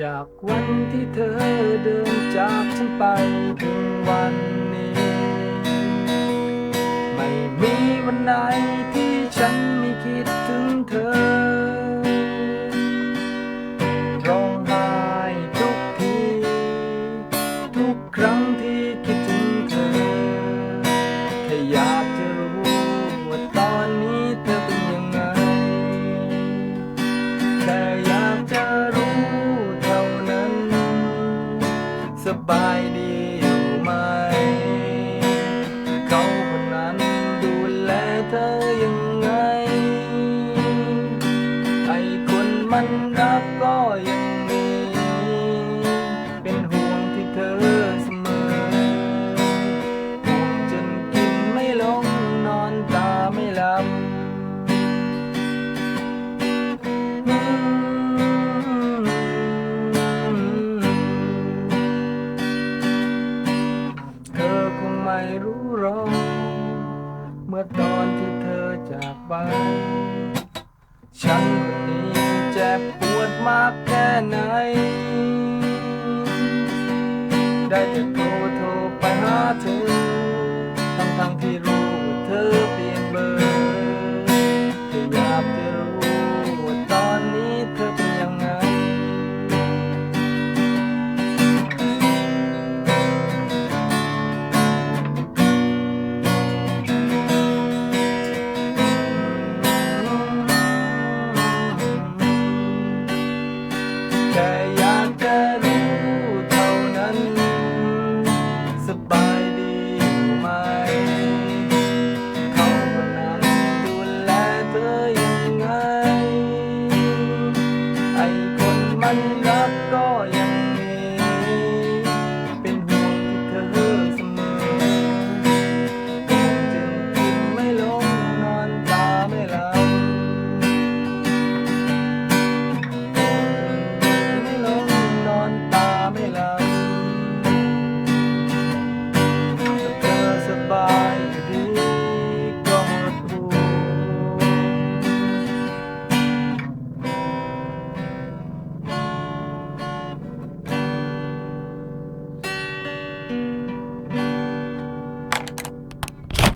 จากวันที่เธอเดินจากฉันไปถึงวันนี้ ไม่มีวันไหนที่ฉันไม่คิดถึงเธอ ร้องไห้ทุกที ทุกครั้งที่คิดถึงเธอแค่อยาก สบายดีอยู่ไหม เขาคนนั้นดูแลเธอยังไง ไอคนมันรักก็ยังมี ไม่รู้รอเมื่อตอนที่เธอจากไป ฉันวันนี้เจ็บปวดมากแค่ไหน ได้แต่โทรโทรไปหาเธอ ทั้งทั้งที่ มันรักก็